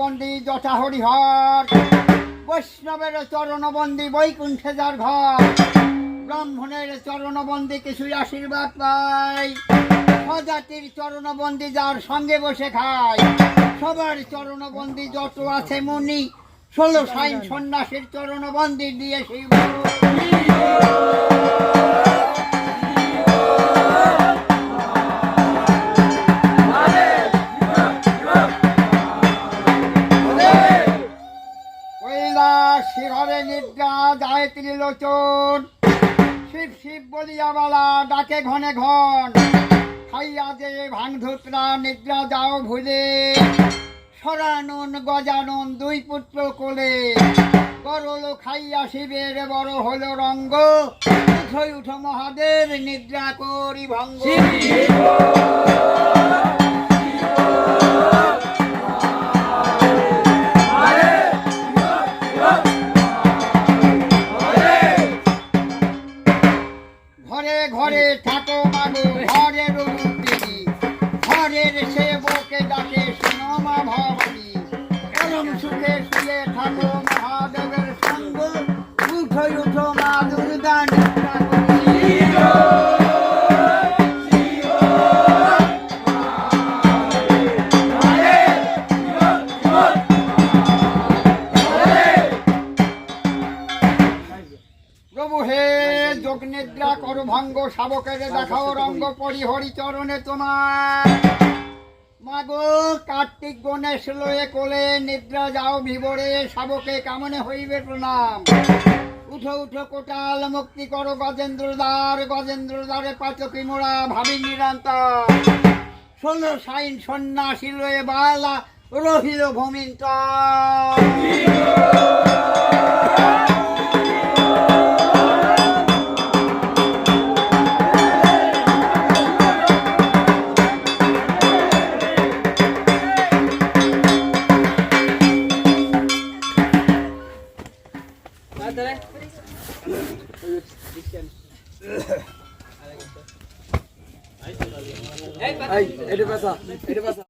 বন্দি যথা হরিহর। বৈষ্ণবের চরণবন্দি বৈকুণ্ঠে যার ঘর। ব্রাহ্মণের চরণবন্দি কিছুই আশীর্বাদ পাই স্বজাতির চরণবন্দি যার সঙ্গে বসে খায়। সবার চরণবন্দি যত আছে মুনি, ষোলো সাইন সন্ন্যাসীর চরণবন্দি দিয়ে শিব শিহরে নিদ্রা যায় ত্রিলোচন শিব শিব বলিয়া বালা, ডাকে ঘনে ঘন। খাইয়া যে ভাঙ ধুতরা নিদ্রা, যাও ভুলে। সরানন, গজানন, দুই পুত্র কোলে। করল খাইয়া শিবের বড় হলো রঙ্গ। উঠই উঠ মহাদেব, নিদ্রা করি ভঙ্গ। ঘরে ঘরে থাকো মাগো ঘরের রূপিণী ঘরের সেবকে ডাকে সোনামা ভবনী। এরম সুখে শুয়ে থাকো যোগ নিদ্রা করো ভঙ্গ শাবকের দেখাও রঙ্গ পরি হরি চরণে তোমার। মাগো কার্তিক গণেশ লয়ে কোলে নিদ্রা যাও ভিবরে শাবকে কামনে হইবে প্রণাম। উঠো উঠো কোটাল মুক্তি করো গজেন্দ্র দ্বার গজেন্দ্র দ্বারে পাচকি মোড়া ভাবি নিরন্তর। ষোলো সাইন সন্ন্যাসী লয়ে বালা রহিল ভূমিন্ত এই, এটা পেশা, এটা পেশা।